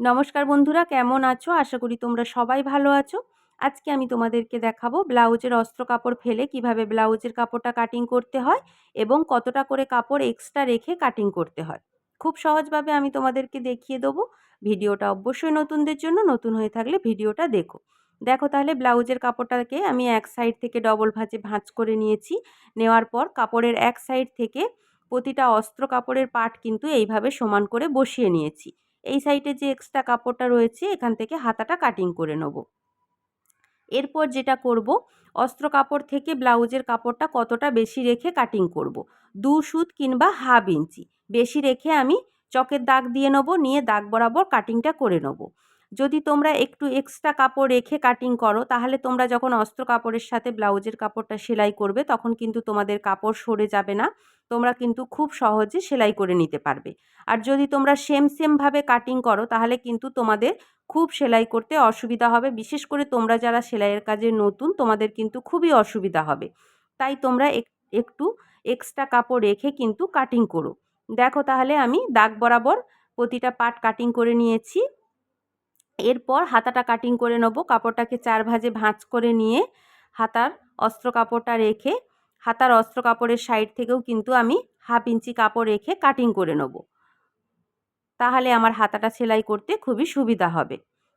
নমস্কার বন্ধুরা, কেমন আছো? আশা করি তোমরা সবাই ভালো আছো। আজকে আমি তোমাদেরকে দেখাবো ব্লাউজের অস্ত্র কাপড় ফেলে কীভাবে ব্লাউজের কাপড়টা কাটিং করতে হয় এবং কতটা করে কাপড় এক্সট্রা রেখে কাটিং করতে হয়। খুব সহজভাবে আমি তোমাদেরকে দেখিয়ে দেবো। ভিডিওটা অবশ্যই নতুনদের জন্য নতুন হয়ে থাকলে ভিডিওটা দেখো। দেখো তাহলে ব্লাউজের কাপড়টাকে আমি এক সাইড থেকে ডবল ভাঁজে ভাঁজ করে নিয়েছি। নেওয়ার পর কাপড়ের এক সাইড থেকে প্রতিটা অস্ত্র কাপড়ের পাট কিন্তু এইভাবে সমান করে বসিয়ে নিয়েছি। এই সাইডে যে এক্সট্রা কাপড়টা রয়েছে, এখান থেকে হাতাটা কাটিং করে নেব। এরপর যেটা করব, অস্ত্র কাপড় থেকে ব্লাউজের কাপড়টা কতটা বেশি রেখে কাটিং করব। দু সুত কিংবা হাফ ইঞ্চি। বেশি রেখে আমি চকের দাগ দিয়ে নেব, নিয়ে দাগ বরাবর কাটিংটা করে নেব। যদি তোমরা একটু এক্সট্রা কাপড় রেখে কাটিং করো, তাহলে তোমরা যখন অস্ত্র কাপড়ের সাথে ব্লাউজের কাপড়টা সেলাই করবে, তখন কিন্তু তোমাদের কাপড় সরে যাবে না। তোমরা কিন্তু খুব সহজে সেলাই করে নিতে পারবে। আর যদি তোমরা সেম সেমভাবে কাটিং করো, তাহলে কিন্তু তোমাদের খুব সেলাই করতে অসুবিধা হবে। বিশেষ করে তোমরা যারা সেলাইয়ের কাজে নতুন, তোমাদের কিন্তু খুবই অসুবিধা হবে। তাই তোমরা একটু এক্সট্রা কাপড় রেখে কিন্তু কাটিং করো। দেখো তাহলে আমি দাগ বরাবর প্রতিটা পার্ট কাটিং করে নিয়েছি। এরপর হাতাটা কাটিং করে নেব। কাপড়টাকে চার ভাজে ভাঁজ করে নিয়ে হাতার অস্ত্র কাপড়টা রেখে, হাতার অস্ত্র কাপড়ের সাইড থেকেও কিন্তু আমি হাফ ইঞ্চি কাপড় রেখে কাটিং করে নেব। তাহলে আমার হাতাটা সেলাই করতে খুবই সুবিধা হবে।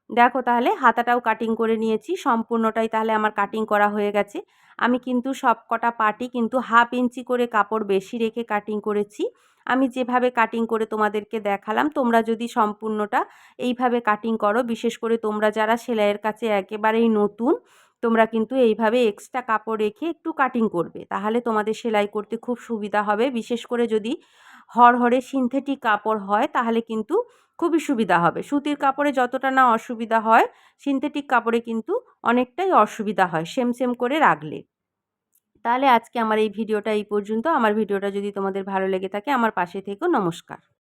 দেখো তাহলে হাতাটাও কাটিং করে নিয়েছি, সম্পূর্ণটাই তাহলে আমার কাটিং করা হয়ে গেছে। আমি কিন্তু সব কটা পাটি কিন্তু হাফ ইঞ্চি করে কাপড় বেশি রেখে কাটিং করেছি। আমি যেভাবে কাটিং করে তোমাদেরকে দেখালাম, তোমরা যদি সম্পূর্ণটা এইভাবে কাটিং করো, বিশেষ করে তোমরা যারা সেলাইয়ের কাছে একেবারেই নতুন, তোমরা কিন্তু এইভাবে এক্সট্রা কাপড় রেখে একটু কাটিং করবে। তাহলে তোমাদের সেলাই করতে খুব সুবিধা হবে। বিশেষ করে যদি হরহরে সিনথেটিক কাপড় হয়, তাহলে কিন্তু খুবই সুবিধা হবে। সুতির কাপড়ে যতটা না অসুবিধা হয় সিনথেটিক কাপড়ে কিন্তু অনেকটাই অসুবিধা হয়। সেম সেম করে রাখলে। তাহলে আজকে আমার এই ভিডিওটা এই পর্যন্ত। আমার ভিডিওটা যদি তোমাদের ভালো লেগে থাকে, আমার পাশে থেকেও নমস্কার।